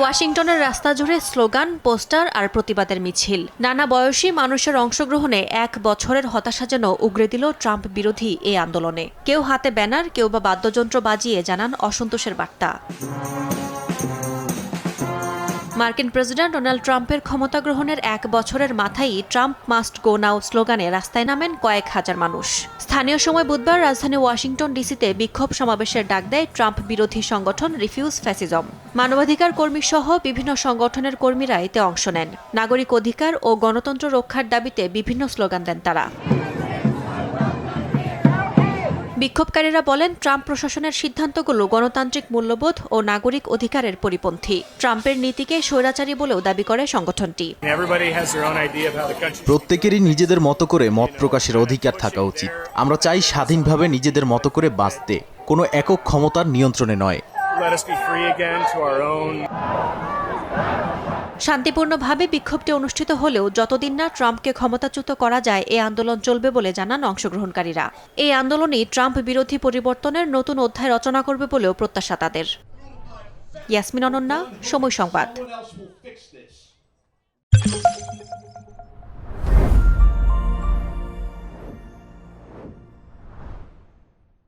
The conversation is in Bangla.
ওয়াশিংটনের রাস্তা জুড়ে স্লোগান, পোস্টার আর প্রতিবাদের মিছিল। নানা বয়সী মানুষের অংশগ্রহণে এক বছরের হতাশা যেন উগরে দিল ট্রাম্প বিরোধী এই আন্দোলনে। কেউ হাতে ব্যানার, কেউ বা বাদ্যযন্ত্র বাজিয়ে জানান অসন্তোষের বার্তা। মার্কিন প্রেসিডেন্ট ডোনাল্ড ট্রাম্পের ক্ষমতা গ্রহণের এক বছরের মাথায় ট্রাম্প মাস্ট গো নাও স্লোগানে রাস্তায় নামেন কয়েক হাজার মানুষ। স্থানীয় সময় বুধবার রাজধানী ওয়াশিংটন ডিসিতে বিক্ষোভ সমাবেশের ডাক দেয় ট্রাম্প বিরোধী সংগঠন রিফিউজ ফ্যাসিজম। মানবাধিকার কর্মী সহ বিভিন্ন সংগঠনের কর্মীরা এতে অংশ নেন। নাগরিক অধিকার ও গণতন্ত্র রক্ষার দাবিতে বিভিন্ন স্লোগান দেন তারা। বিক্ষোভকারীরা বলেন ট্রাম্প প্রশাসনের সিদ্ধান্তগুলো গণতান্ত্রিক মূল্যবোধ ও নাগরিক অধিকারের পরিপন্থী। ট্রাম্পের নীতিকে স্বৈরাচারী বলেও দাবি করে সংগঠনটি. প্রত্যেকেরই নিজেদের মতো করে মত প্রকাশের অধিকার থাকা উচিত। আমরা চাই স্বাধীনভাবে নিজেদের মতো করে বাঁচতে। কোনো একক ক্ষমতার নিয়ন্ত্রণে নয়। শান্তিপূর্ণভাবে বিক্ষোভটি অনুষ্ঠিত হলেও যতদিন না ট্রাম্পকে ক্ষমতাচ্যুত করা যায় এই আন্দোলন চলবে বলে জানান অংশগ্রহণকারীরা। এই আন্দোলনেই ট্রাম্প বিরোধী পরিবর্তনের নতুন অধ্যায় রচনা করবে বলেও প্রত্যাশা তাদের। ইয়াসমিন অনন্যা, সময় সংবাদ।